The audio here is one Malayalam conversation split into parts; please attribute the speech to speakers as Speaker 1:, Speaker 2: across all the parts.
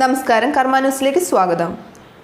Speaker 1: നമസ്കാരം കർമ്മ ന്യൂസിലേക്ക് സ്വാഗതം.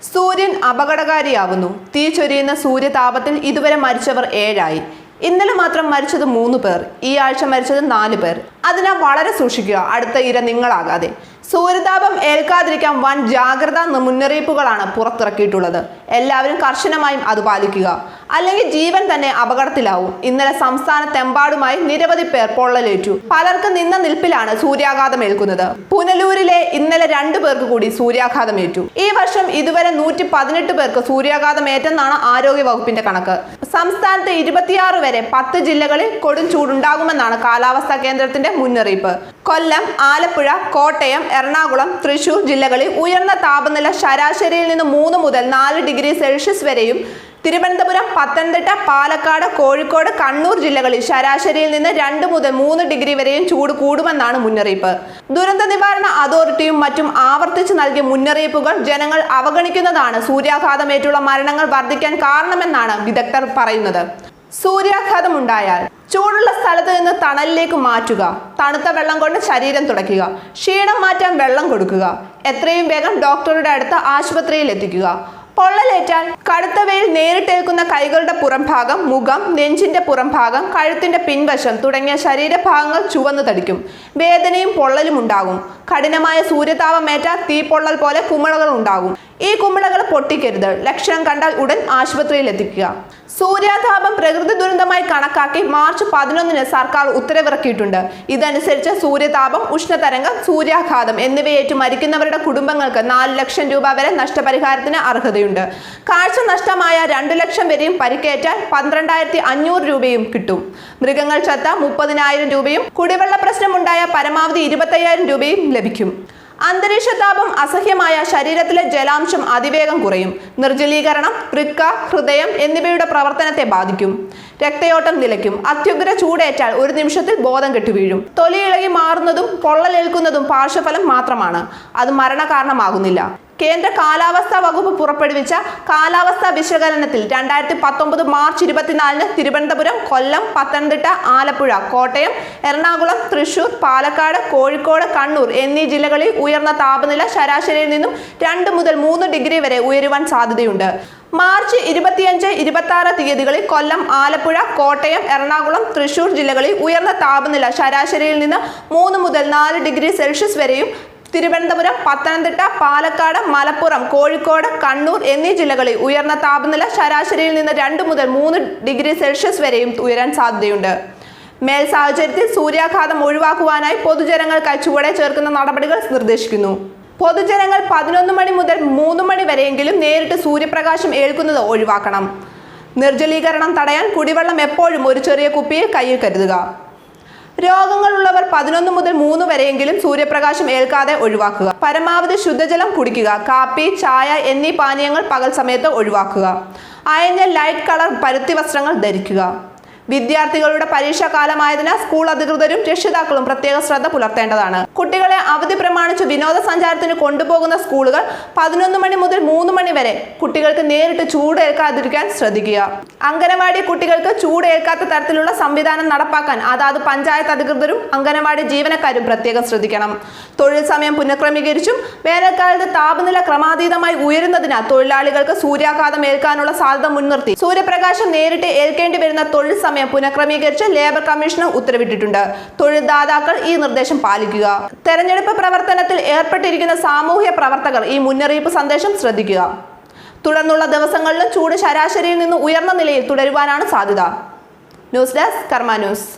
Speaker 1: സൂര്യൻ അപകടകാരിയാവുന്നു. തീ ചൊരിയുന്ന സൂര്യതാപത്തിൽ ഇതുവരെ മരിച്ചവർ ഏഴായി. ഇന്നലെ മാത്രം മരിച്ചത് മൂന്ന് പേർ ഈ ആഴ്ച മരിച്ചത് നാല് പേർ. അതിനാൽ വളരെ സൂക്ഷിക്കുക അടുത്ത ഇര നിങ്ങളാകാതെ. സൂര്യതാപം ഏൽക്കാതിരിക്കാൻ വൻ ജാഗ്രതാ മുന്നറിയിപ്പുകളാണ് പുറത്തിറക്കിയിട്ടുള്ളത്. എല്ലാവരും കർശനമായും അത് പാലിക്കുക. അല്ലെങ്കിൽ ജീവൻ തന്നെ അപകടത്തിലാവും. ഇന്നലെ സംസ്ഥാനത്തെമ്പാടുമായി നിരവധി പേർ പൊള്ളലേറ്റു. പലർക്ക് നിന്ന നിൽപ്പിലാണ് സൂര്യാഘാതം ഏൽക്കുന്നത്. പുനലൂരിലെ ഇന്നലെ രണ്ടു പേർക്ക് കൂടി സൂര്യാഘാതമേറ്റു ഈ വർഷം ഇതുവരെ നൂറ്റി പതിനെട്ട് പേർക്ക് സൂര്യാഘാതം ഏറ്റെന്നാണ് ആരോഗ്യ വകുപ്പിന്റെ കണക്ക്. സംസ്ഥാനത്ത് ഇരുപത്തിയാറ് വരെ പത്ത് ജില്ലകളിൽ കൊടും ചൂടുണ്ടാകുമെന്നാണ് കാലാവസ്ഥാ കേന്ദ്രത്തിന്റെ മുന്നറിയിപ്പ്. കൊല്ലം ആലപ്പുഴ കോട്ടയം എറണാകുളം തൃശൂർ ജില്ലകളിൽ ഉയർന്ന താപനില ശരാശരിയിൽ നിന്ന് മൂന്ന് മുതൽ നാല് ഡിഗ്രി സെൽഷ്യസ് വരെയും തിരുവനന്തപുരം പത്തനംതിട്ട പാലക്കാട് കോഴിക്കോട് കണ്ണൂർ ജില്ലകളിൽ ശരാശരിയിൽ നിന്ന് രണ്ട് മുതൽ മൂന്ന് ഡിഗ്രി വരെയും ചൂട് കൂടുമെന്നാണ് മുന്നറിയിപ്പ്. ദുരന്ത നിവാരണ അതോറിറ്റിയും മറ്റും ആവർത്തിച്ച് നൽകിയ മുന്നറിയിപ്പുകൾ ജനങ്ങൾ അവഗണിക്കുന്നതാണ് സൂര്യാഘാതമേറ്റുള്ള മരണങ്ങൾ വർദ്ധിക്കാൻ കാരണമെന്നാണ് വിദഗ്ധർ പറയുന്നത്. സൂര്യാഘാതം ഉണ്ടായാൽ ചൂടുള്ള സ്ഥലത്ത് നിന്ന് തണലിലേക്ക് മാറ്റുക തണുത്ത വെള്ളം കൊണ്ട് ശരീരം തുടയ്ക്കുക ക്ഷീണം മാറ്റാൻ വെള്ളം കൊടുക്കുക എത്രയും വേഗം ഡോക്ടറുടെ അടുത്ത് ആശുപത്രിയിൽ എത്തിക്കുക. പൊള്ളലേറ്റാൽ കടുത്ത വെയിൽ നേരിട്ടേൽക്കുന്ന കൈകളുടെ പുറംഭാഗം മുഖം നെഞ്ചിന്റെ പുറംഭാഗം കഴുത്തിന്റെ പിൻവശം തുടങ്ങിയ ശരീരഭാഗങ്ങൾ ചുവന്നു തടിക്കും. വേദനയും പൊള്ളലും ഉണ്ടാകും. കഠിനമായ സൂര്യതാപമേറ്റ തീപ്പൊള്ളൽ പോലെ കുമിളകൾ ഉണ്ടാകും. ഈ കുമിളകൾ പൊട്ടിക്കരുത്. ലക്ഷണം കണ്ടാൽ ഉടൻ ആശുപത്രിയിൽ എത്തിക്കുക സൂര്യാതാപം പ്രകൃതി ദുരന്തമായി കണക്കാക്കി മാർച്ച് പതിനൊന്നിന് സർക്കാർ ഉത്തരവിറക്കിയിട്ടുണ്ട്. ഇതനുസരിച്ച് സൂര്യതാപം ഉഷ്ണതരംഗം സൂര്യാഘാതം എന്നിവയേറ്റ് മരിക്കുന്നവരുടെ കുടുംബങ്ങൾക്ക് നാല് ലക്ഷം രൂപ വരെ നഷ്ടപരിഹാരത്തിന് അർഹതയുണ്ട്. കാഴ്ച നഷ്ടമായ രണ്ടു ലക്ഷം വരെയും പരിക്കേറ്റാൽ പന്ത്രണ്ടായിരത്തി അഞ്ഞൂറ് രൂപയും കിട്ടും. മൃഗങ്ങൾ ചത്ത മുപ്പതിനായിരം രൂപയും കുടിവെള്ള പ്രശ്നമുണ്ടായ പരമാവധി ഇരുപത്തയ്യായിരം രൂപയും ലഭിക്കും. അന്തരീക്ഷ താപം അസഹ്യമായ ശരീരത്തിലെ ജലാംശം അതിവേഗം കുറയും. നിർജലീകരണം വൃക്ക ഹൃദയം എന്നിവയുടെ പ്രവർത്തനത്തെ ബാധിക്കും. രക്തയോട്ടം നിലയ്ക്കും. അത്യുഗ്ര ചൂടേറ്റാൽ ഒരു നിമിഷത്തിൽ ബോധം കെട്ടുവീഴും. തൊലി ഇളകി മാറുന്നതും പൊള്ളലേൽക്കുന്നതും പാർശ്വഫലം മാത്രമാണ്. അത് മരണകാരണമാകുന്നില്ല. കേന്ദ്ര കാലാവസ്ഥാ വകുപ്പ് പുറപ്പെടുവിച്ച കാലാവസ്ഥാ വിശകലനത്തിൽ രണ്ടായിരത്തി പത്തൊമ്പത് മാർച്ച് ഇരുപത്തിനാലിന് തിരുവനന്തപുരം കൊല്ലം പത്തനംതിട്ട ആലപ്പുഴ കോട്ടയം എറണാകുളം തൃശൂർ പാലക്കാട് കോഴിക്കോട് കണ്ണൂർ എന്നീ ജില്ലകളിൽ ഉയർന്ന താപനില ശരാശരിയിൽ നിന്നും രണ്ട് മുതൽ മൂന്ന് ഡിഗ്രി വരെ ഉയരുവാൻ സാധ്യതയുണ്ട്. മാർച്ച് ഇരുപത്തിയഞ്ച് ഇരുപത്തി ആറ് തീയതികളിൽ കൊല്ലം ആലപ്പുഴ കോട്ടയം എറണാകുളം തൃശൂർ ജില്ലകളിൽ ഉയർന്ന താപനില ശരാശരിയിൽ നിന്ന് മൂന്ന് മുതൽ നാല് ഡിഗ്രി സെൽഷ്യസ് വരെയും തിരുവനന്തപുരം പത്തനംതിട്ട പാലക്കാട് മലപ്പുറം കോഴിക്കോട് കണ്ണൂർ എന്നീ ജില്ലകളിൽ ഉയർന്ന താപനില ശരാശരിയിൽ നിന്ന് രണ്ട് മുതൽ മൂന്ന് ഡിഗ്രി സെൽഷ്യസ് വരെയും ഉയരാൻ സാധ്യതയുണ്ട്. മേൽ സാഹചര്യത്തിൽ സൂര്യാഘാതം ഒഴിവാക്കുവാനായി പൊതുജനങ്ങൾക്കായി ചുവടെ ചേർക്കുന്ന നടപടികൾ നിർദ്ദേശിക്കുന്നു. പൊതുജനങ്ങൾ പതിനൊന്ന് മണി മുതൽ മൂന്ന് മണി വരെയെങ്കിലും നേരിട്ട് സൂര്യപ്രകാശം ഏൽക്കുന്നത് ഒഴിവാക്കണം. നിർജലീകരണം തടയാൻ കുടിവെള്ളം എപ്പോഴും ഒരു ചെറിയ കുപ്പിയിൽ കയ്യിൽ കരുതുക. രോഗങ്ങളുള്ളവർ പതിനൊന്ന് മുതൽ മൂന്ന് വരെയെങ്കിലും സൂര്യപ്രകാശം ഏൽക്കാതെ ഒഴിവാക്കുക. പരമാവധി ശുദ്ധജലം കുടിക്കുക. കാപ്പി ചായ എന്നീ പാനീയങ്ങൾ പകൽ സമയത്ത് ഒഴിവാക്കുക. അയഞ്ഞ ലൈറ്റ് കളർ പരുത്തി വസ്ത്രങ്ങൾ ധരിക്കുക. വിദ്യാർത്ഥികളുടെ പരീക്ഷാ കാലമായതിനാൽ സ്കൂൾ അധികൃതരും രക്ഷിതാക്കളും പ്രത്യേക ശ്രദ്ധ പുലർത്തേണ്ടതാണ്. കുട്ടികളെ അവധി പ്രമാണിച്ച് വിനോദസഞ്ചാരത്തിന് കൊണ്ടുപോകുന്ന സ്കൂളുകൾ പതിനൊന്ന് മണി മുതൽ മൂന്ന് മണി വരെ കുട്ടികൾക്ക് നേരിട്ട് ചൂടേൽക്കാതിരിക്കാൻ ശ്രദ്ധിക്കുക. അംഗനവാടി കുട്ടികൾക്ക് ചൂടേൽക്കാത്ത തരത്തിലുള്ള സംവിധാനം നടപ്പാക്കാൻ അതാത് പഞ്ചായത്ത് അധികൃതരും അംഗനവാടി ജീവനക്കാരും പ്രത്യേകം ശ്രദ്ധിക്കണം. തൊഴിൽ സമയം പുനഃക്രമീകരിച്ചും വേനൽക്കാലത്ത് താപനില ക്രമാതീതമായി ഉയരുന്നതിനാൽ തൊഴിലാളികൾക്ക് സൂര്യാഘാതം ഏൽക്കാനുള്ള സാധ്യത മുൻനിർത്തി. സൂര്യപ്രകാശം നേരിട്ട് ഏൽക്കേണ്ടി വരുന്ന തൊഴിൽ സമയം പുനഃക്രമീകരിച്ച് ലേബർ കമ്മീഷന് ഉത്തരവിട്ടിട്ടുണ്ട്. തൊഴിൽദാതാക്കൾ ഈ നിർദ്ദേശം പാലിക്കുക. തെരഞ്ഞെടുപ്പ് പ്രവർത്തനത്തിൽ ഏർപ്പെട്ടിരിക്കുന്ന സാമൂഹ്യ പ്രവർത്തകർ ഈ മുന്നറിയിപ്പ് സന്ദേശം ശ്രദ്ധിക്കുക. തുടർന്നുള്ള ദിവസങ്ങളിലും ചൂട് ശരാശരിയിൽ നിന്ന് ഉയർന്ന നിലയിൽ തുടരുവാനാണ് സാധ്യത. News desk Karma news.